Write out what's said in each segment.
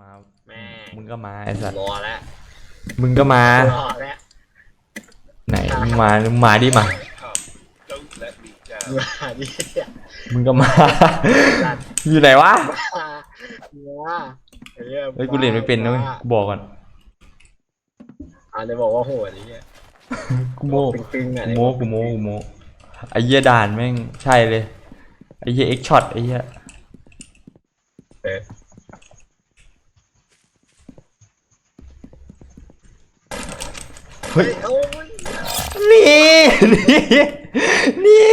มาแม่มึงก็มาไอ้สัตว์รอแล้วมึงก็มารอแล้วไหนมึงมามึงมาดิมา Don't let me down. มาดิเนี่ยมึงก็มาจัดอยู่ไหนวะมามาไอ้เหี้ยเฮ้ยกูเรียนไม่เป็นนะเว้ยกูบอกก่อนอ่าเลยบอกว่าโหดไอ้เหี้ยกูโม่ตึงๆอะกูโม่กูโม่กูโม่ไอ้เหี้ยด่านแม่งใช่เลยไอ้เหี้ยเอ็กช็อตไอ้เหี้ย เออ เฮ้ยโอ้ยนี่นี่นี่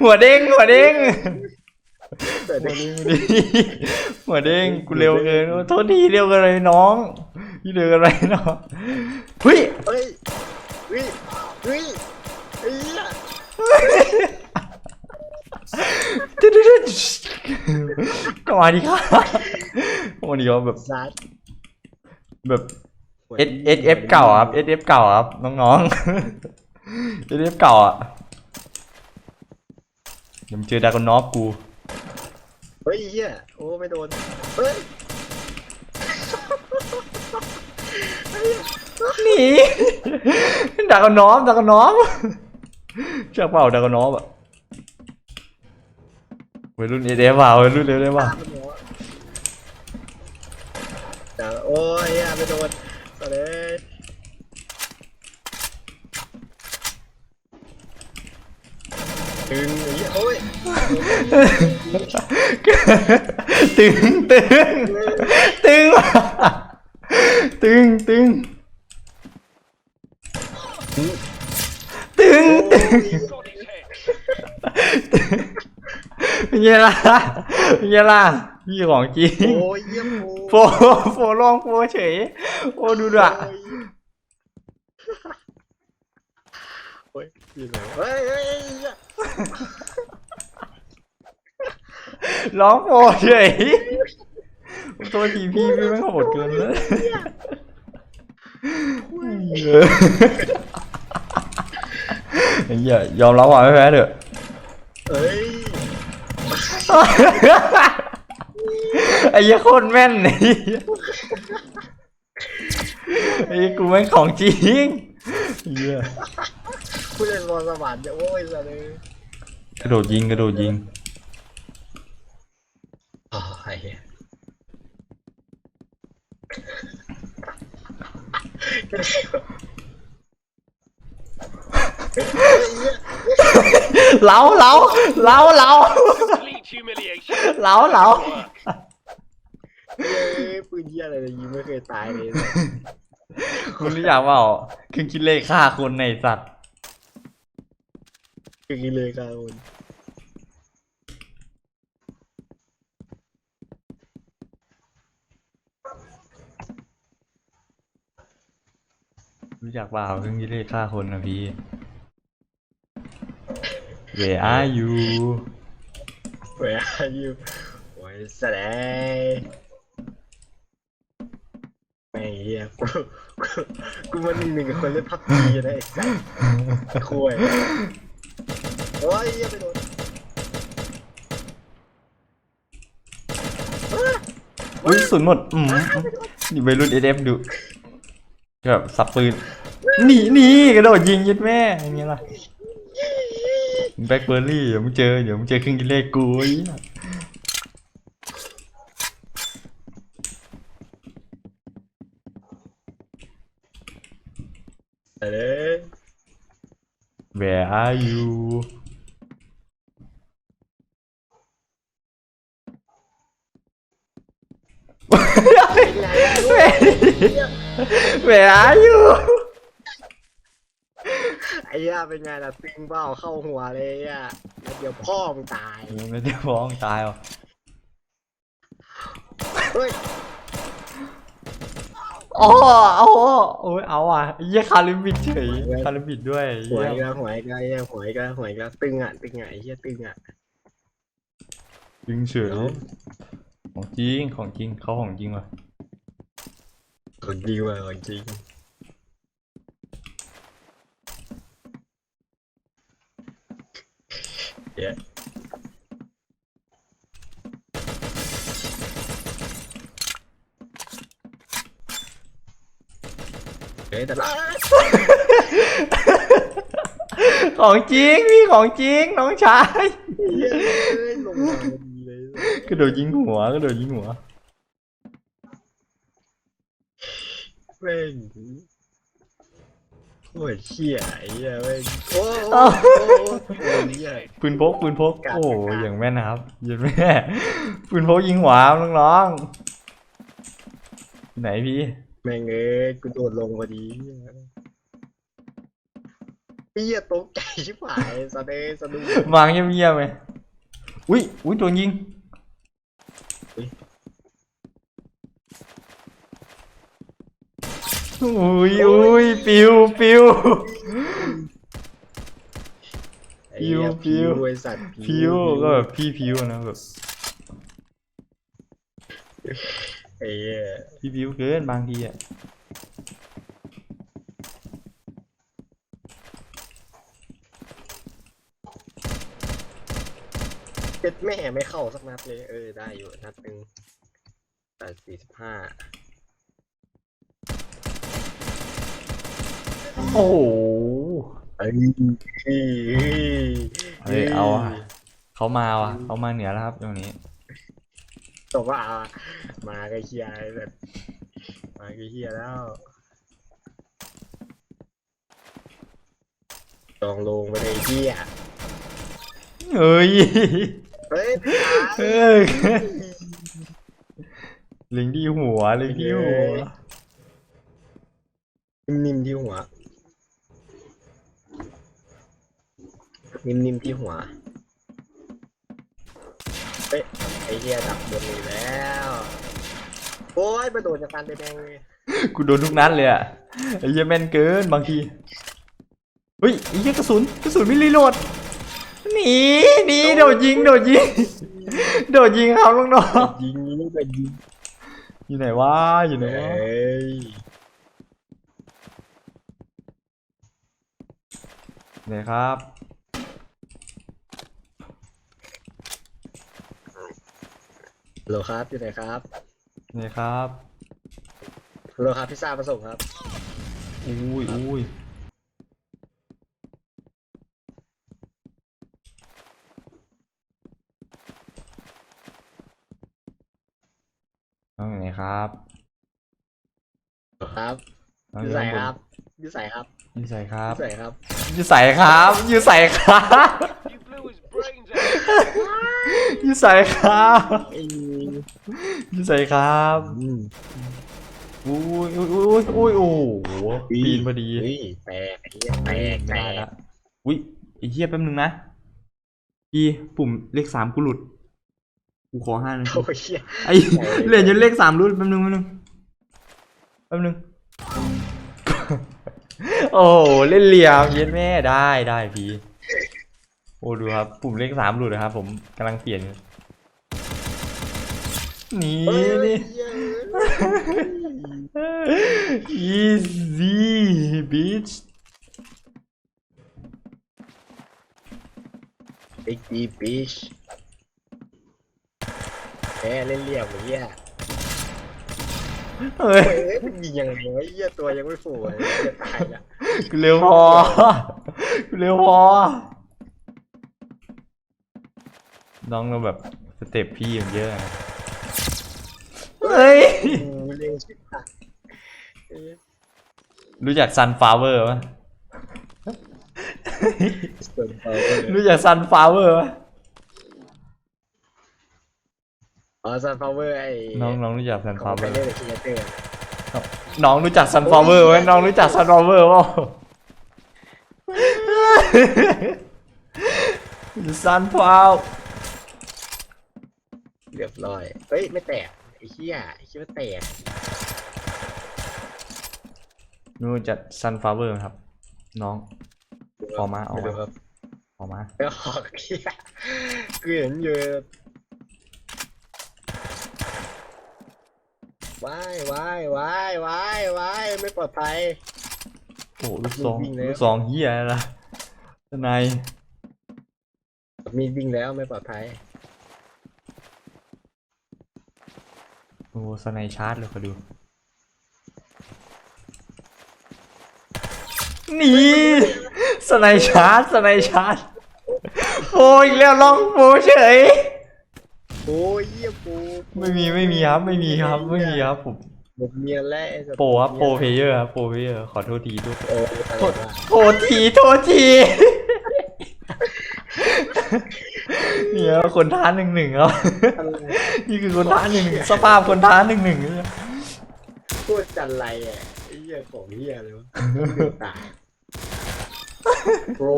หัวเด้งหัวเด้งเดี๋ยวดิหัวเด้งกูเร็วเกินโทษทีเร็วเกินเลยน้องพี่เร็วเกินไปน้องเฮ้ยเฮ้ยเฮ้ยเฮ้ยไอ้เหี้ยก็มาดีครับวันนี้ก็แบบซัดแบบ S S F เก่าครับ S F เก่าครับน้องๆ S F เก่าอะเดี๋ยวมึงเจอดากอนนอฟกูเฮ้ยไอ้เหี้ยโอ้ไม่โดนเฮ้ยหนีดากอนนอฟดากอนนอฟเชือกเปล่าดากอนนอฟอะวัยรุ่น S F เปล่าวัยรุ่นเร็วได้ป่ะตามมันหัวแต่โอ้ยเหี้ยไม่โดน ตอนนี้ตึงไอ้เหี้โอ้ยตึงตึงตึงตึงตึงตึงตึงเป็นไงล่ะเป็นไงล่ะพี่ของจริงโอ้ โฟโฟลองโฟเฉย โอ้ดูด่ะโอ้ยยิงเลยเฮ้ยเฮ้ยเฮ้ยเหี้ยร้องโฟเฉยตัวทีพี่พี่ไม่งโหดเกินเลยไอ้เหี้ยยอมรับว่าไม่แพ้เถอะเฮ้ย ไอ้เหี้ยโคตรแม่นไอ้เหี้ยไอ้เหี้ยกูแม่งของจริงไอ้เหี้ยผู้เล่นบอลสวรรค์เนี่ยโอ้ยสัตว์เลยกระโดดยิงกระโดดยิง อ๋อไอ้เหี้ยเหลาเหลาเหลาเหลา Complete humiliation. เหลาเหลาเฮ้ย ปืนเหี้ยอะไรเนี่ยยิงไม่เคยตายเลยคุณรู้จักเปล่าเครื่องคิดเลขฆ่าคนในสัตว์คือกินเลยครับคุณรู้จักเปล่าเครื่องคิดเลขฆ่าคนนะพี่ Where are you เว้ยอยู่โอ้ยแสดงไม่ เหี้ยกูกูมันหนึ่งคนเล่นพับจีนะไอ้สัสคุยโอ้ยเหี้ยไปโดนอุ้ยสุนหมด อืมนี่วัยรุ่นเอฟดูแบบสับปืน หนีหนีกระโดดยิงยัดแม่อย่างเงี้ยล่ะแบ็คเบอร์รี่เดี๋ยวมึงเจอ เดี๋ยวมึงเจอเครื่องคิเลขกูไอ้เหี้ย แต่เลย Where are you เป็นไง Where are you ไอ้ย่าเป็นไงล่ะปิงเบ้าเข้าหัวเลยอะแล้วเดี๋ยวพ่อมึงตาย ไม่ได้ฟ้องตายหรอเฮ้ย อ๋อเอาโอ้ยเอาอะเยี่ยคาริบิดเฉยคาริบิดด้วยหวยเหี้ก็ยหวยก็เหี้ยหวยก็หวยก็ตึงอะตึงอะไอ้เหี้ยตึงอะจริงเฉยของจริงของจริงเขาของจริงว่ะของจริงว่ะของจริงเหี้ย ยแต่ละของจริงพี่ของจริงน้องชายเหี้ยเอ้ยลงมาพอดีเลยกระโดดยิงหัวกระโดดยิงหัวแม่งโอ้ยเชี่ยไอ้เหี้ยแม่งโอ้โหเอ้าโอ้โหโอ้ยเหี้ย ปืนพกปืนพกกาดโอ้กาด อย่างแม่นนะครับยิงแม่ปืนพกยิงหัวน้องๆไหนพี่ แม่งเอ้ยกูโดดลงพอดีเหี้ยตกใจชิบหายสะเดสะดุ้งวางเงียบๆไหมอุ้ยอุ้ยโดนยิงอุ๊ยอุ้ยอุ้ยปิวปิว ไอ้เหี้ยพิว ไอ้สัตว์พิวก็แบบพี่พิวนะแบบ ไอ้เหี้ยพี่พิวเกินบางทีอะเป็ดแม่ไม่เข้าสักนัดเลย เออ ได้อยู่นัดหนึ่งแต่สี่สิบห้าโอ้โหเอ้ยเฮ้ยเอาอะเขามาว่ะเขามาเหนือแล้วครับตรงนี้ ตกว่าเอาอะมาก็เฮียแบบมาก็เฮียแล้วลองลงไปเลยเฮียเฮ้ยเฮ้ยเอ้ยลิงที่หัวลิงที่หัวนิ่มๆที่หัวนิ่มๆที่หัว เฮ้ยไอ้เฮียดับบนนี้แล้ว โอ้ยมาโดนจากการไปแดงเลยกูโดนทุกนัดเลยอะไอ้เหี้ยแม่นเกินบางทีเฮ้ยไอ้เหี้ยกระสุนกระสุนไม่รีโหลดหนีหนีโดดยิงโดดยิงโดดยิงครับน้องยิงนี่ก็ยิงๆอยู่ไหนวะอยู่ไหนเฮ้วะยไหนครับ ฮัล โหลครับอยู่ไหนครับไหนครับฮัลโหลครับพิซซ่าผสมครับ อุ้ยอุ้ยน้องอยู่ไหนครับครับน้องออยู่ยู่ใส่ข้างบนครับอยู่ใส่ครับ อยู่ใส่ครับอยู่ใส่ครับ อยู่ใส่ครับ อยู่ใส่ครับ You blew his brains out. อยู่ใส่ครับ ไอ้อ ยู่ใส่ครับอืมอุ้ยอุ้ยอุ้ยอุ้ยโอ้โหปีนพอดีเฮ้ยแตกไอ้เหี้ยแตกแตไม่ได้กละอุ้ยไอ้เหี้ยแป๊บนึงนะพี่ปุ่มเลขสามกูหลุด กูขอห้านาทีโอ้ยเหี้ยไอ้เหรียญจนเลขสามหลุดแป๊บนึงแป๊บนึงแป๊บนึง โอ้โหเล่นเหลี่ยมเย็นแม่ได้ได้พี่ โอ้ดูครับ ปุ่มเลขสามหลุดนะครับผมกำลังเปลี่ยน อยู่นี่เฮ้ยนี่เหี้ย easy bitch ไอ้ดีบิชแหมเล่นเหลี่ยมไอ้เหี้ยเฮ้ยเฮ้ยมันยิงยังไงวะไอ้เหี้ยตัวยังไม่ฟูเลยจะตายละกูเร็วพอกูเร็วพอน้องเราแบบสเต็ปพี่มันเยอะนะ เฮ้ยกูเร็วชิบหายไอ้เหี้ยรู้จัก sunflower ปะส่วนต่อไปรู้จัก sunflower ปะอ๋อซันฟลาวเวอร์ไอ้น้องน้องรู้จักของไป sunflower เล่นกับคีเตอร์น้องรู้จัก sunflower ไหมน้องรู้จัก sunflower ป่ะ sunflower เรียบร้อย เฮ้ย ไม่แตก ไอ้เหี้ยไอ้เหี้ยไม่แตกรู้จัก sunflower ไหมครับ น้อง ออกมาออกมา ไรู้ครับออกมาไม่ออกเหี้ยกูเห็นอยู่ว้ายว้ายว้ายว้ายว้ายไม่ปลอดภัย โอ้ลูกซองวิ่งแล้ว ลูกซองเฮียอะไรล่ะทนายมีวิ่งแล้วไม่ปลอดภัย โอ้สไนชาร์จเลยขอดูหนีสไนชาร์จสไนชาร์จโฟอีกแล้วลองโฟเฉยโอ้ยเยี่ยโปไม่มีไม่มีครับ ไม่มีครับไม่มีครับผมหมดเมียแล้วไอ้สัตว์โปรครับโปรเพลเยอร์ครับโปรเพลเยอร์ขอโทษทีทุกโอ้ยอะไรวะโทษทีโทษที เนี่ยคนท้าหนึ่งหนึ่งครับอะไรนี่คือคนท้าหนึ่งหนึ่งสภาพคนท้าหนึ่งหนึ่งเนี่ยพูดจันไรอะไอ้เหี้ยของเหี้ยเลยวะตายโปร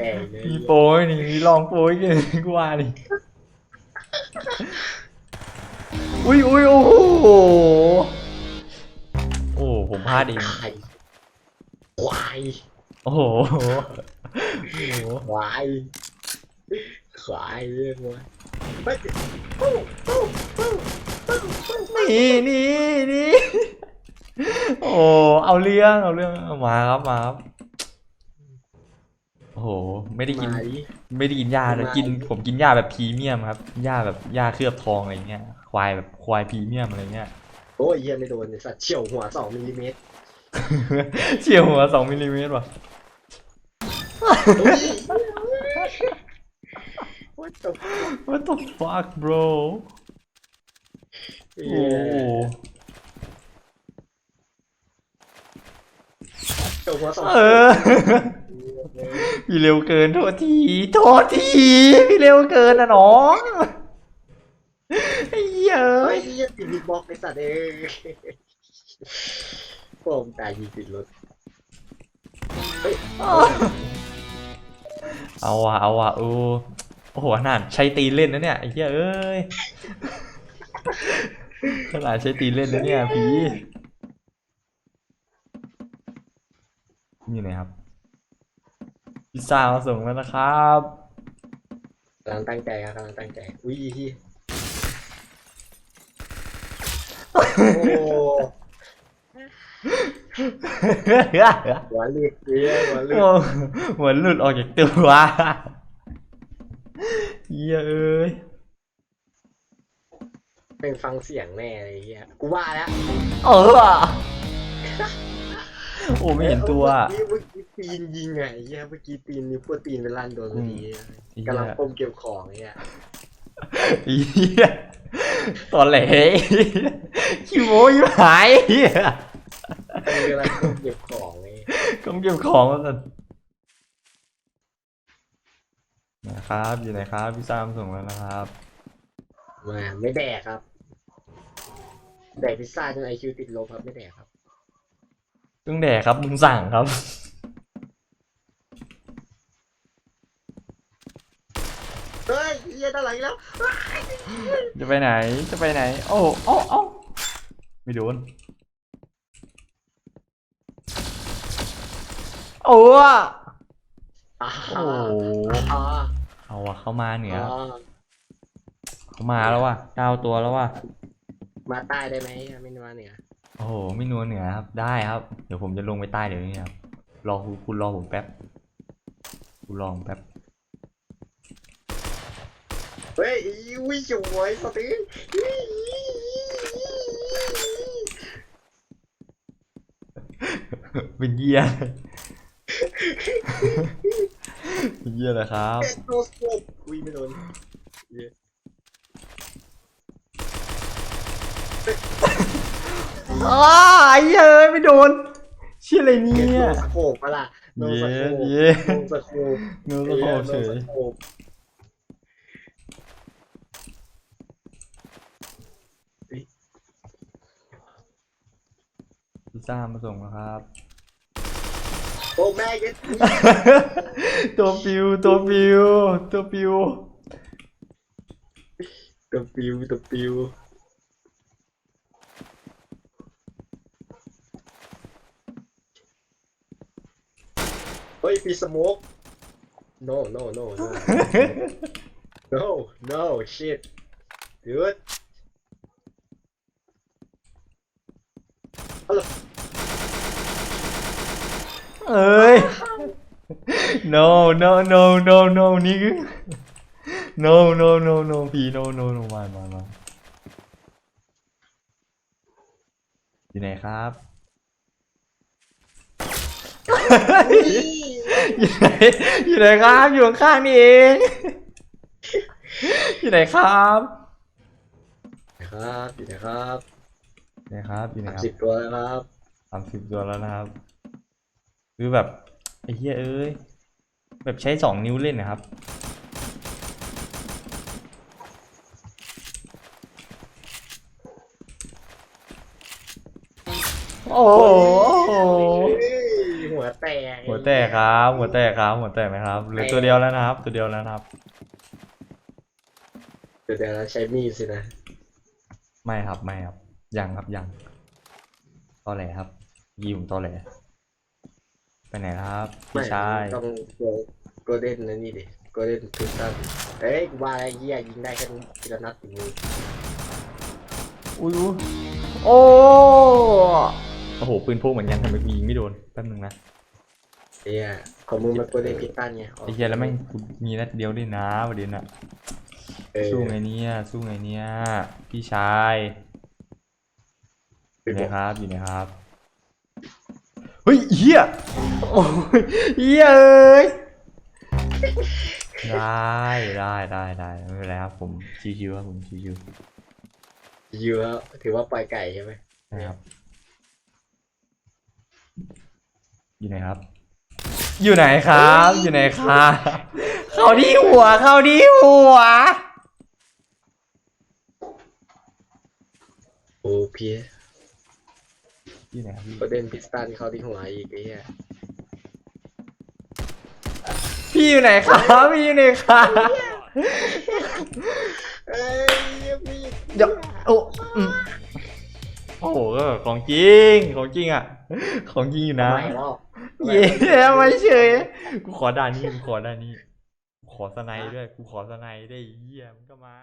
แดงเลยมีโปรยนี่มีลองโปรยกันกูว่านี่อุ้ยอุ้ยโอ้โหโอ้ผมพลาดเองควายควายโอ้โหโอ้โหควาย ควายเรียกว่าเฮ้ยปุ๊บปุ๊บปุ๊บปุ๊บปุ๊บนี่นี่นี่โอ้เอาเรื่องเอาเรื่องเอามาครับมาครับโอ้โหไม่ได้กินมาดิไม่ได้กินหญ้าเลยมากินผมกินหญ้าแบบพรีเมียมครับหญ้าแบบหญ้าเคลือบทองอะไรเงี้ยควายแบบควายพรีเมียมอะไรเงี้ยโอ้ยเหี้ยไม่โดนไอ้สัตว์เฉียวหัวสองมิลลิเมตรเฉียวหัวสองมิลลิเมตรว่ะเฮ้ย What the fuck What the fuck bro โอ้โหเฉียวหัวสองเออ พี่เร็วเกินโทษที โทษที พี่เร็วเกินนะน้องไอ้เหี้ยเฮ้เอ้ยยเหี้ยติดบิ๊กบ็อกไอ้สัตว์เอ้ยผมตายยิงติดรถเฮ้ยเอาว่ะเอาว่ะโอ้โอ้โหขนาดใช้ตีนเล่นนะเนี่ยไอ้เหี้ยเอ้ยขนาดใช้ตีนเล่นนะเนี่ยพี่นี่ไหนครับพิซซ่ามาส่งแล้วนะครับกำลังตั้งใจครับกำลังตั้งใจอุ้ยเหี้ยโอ้หัวเลือดเหี้ยหัวเลือดโอ้เหมือนหลุดออกจากตัว เหี้ยเอ้ยเป็นฟังเสียงแน่เลยเหี้ย กูว่าแล้วเออโอ้ไม่เห็นตัวเมื่อกี้เมื่อกี้ตีนยิงไงเหี้ยเมื่อกี้ตีนนิ้วโป้ตีนไปลั่นโดนพอดีอืมกำลังปมเก็บของไอ้เหี้ยเหี้ยตอนแหลขี้โม้ยหายเหี้ยมันกำลังปมเก็บของไงกำเก็บของมาสั นนะครับ อยู่ไหนครับ พี่ซามส่งแล้วนะครับมาไม่แดกครับแดกพิซซ่าจนไอคิวติดลบครับไม่แดกครับต้องแดกครับมึงสั่งครับ เฮ้ยเหี้ยด้านหลังอีกแล้วจะไปไหนจะไปไหน โอ้โอ้โอ้ไม่โดนโอ้อะอ่าโอ้โหอ่า เอาวะเข้ามาเหนืออ่าเขามาแล้วว่ะเก้าตัวแล้วว่ะมาใต้ได้ไหมไม่มาเหนือโอ้โหไม่นัวเหนือครับได้ครับ เดี๋ยวผมจะลงไปใต้เดี๋ยวนี้ครับรอคุณคุณรอผมแป๊บคุณรอผมแป๊บเฮ้ยอุ้ยสวยสติเป็นเยี่ย เป็นเยี่ยเลยครับเป็นโนสโคปอุ้ยไม่โดนอ้าไอ้เหี้ยเอ้ยไม่โดนเชี่ยอะไรเนี่เป็นโนยสโคปปะล่ะโนสโคปเย้โนสโคปเนื้อก็โคตรเฉยโนสโคปพิซซ่ามาส่งแล้วครับ โอ้แม่เย็ดตัวปิวตัวปิวตัวปิวตัวปิวตัวปิวเฮ้ยปีสโมก no no no no no no shit dude เอ้ย no no no no no นี่คือ no no no no พี no no no มามามาอยู่ไหนครับอยู่ไหนอยู่ไหนครับ อยู่ข้างๆนี่เอง อยู่ไหนครับครับอยู่นะครับไหนครับอยู่ไหนสามครับสิบตัวแล้วครับสามสิบตัวแล้วนะครับ คือแบบไอ้เหี้ยเอ้ยแบบใช้สองนิ้วเล่นนะครับ โอ้โหหัวแตกหัวแตกครับ หัวแตกครับ หัวแตกไหมครับเหลือตัวเดียวแล้วนะครับ ตัวเดียวแล้วนะครับเดี๋ยวเดี๋ยวใช้มีดสินะ ไม่ครับไม่ครับยังครับยังตอแหลครับยีผมตอแหล ไปไหนครับพี่ชายต้องตัวโกลเด้นนะนี่ดิโกลเด้นทูตันเอ้ยกูว่าไอ้เหี้ยยิงได้แค่ทีละนัดอย่างนี้อุ้ยอุ๊ยโอ้โอ้โหปืนพกเหมือนกันทำไมกูยิงไม่โดนแป๊บนึงนะเหี้ยของมึงมันโกลเด้นพิตันไงไอ้เหี้ยแล้วแม่งกูมีนัดเดียวด้วยนะประเด็นอะเออสู้ไงเนี่ยสู้ไงเนี่ยพี่ชายอยู่ไหนครับอยู่ไหนครับเฮ้ยเหี้ยโอ้ยเหี้ยเอ้ยได้ได้ได้ได้ไม่เป็นไรครับผมชิวๆครับผมชิวเยอะถือว่าปล่อยไก่ใช่ไหมๆนะครับ อยู่ไหนครับ อยู่ไหนครับ อยู่ไหนครับเข้าที่หัวเข้าที่หัว โอ้เพี้ย อยู่ไหนครับพี่โกลเด้นพิตันเข้าที่หัวอีกไอ้เหี้ยพี่อยู่ไหนครับพี่อยู่ไหนครับเอ้ยพี่เดี๋ยวโอ้อืมโอ้โหก็ของจริงของจริงอะ ของจริงอยู่นะไม่หรอกเย้ไม่เฉยกูขอด่านนี้กูขอด่านนี้กูขอสไนด์ด้วยกูขอสไนด์ได้เยี่ยมนก็มา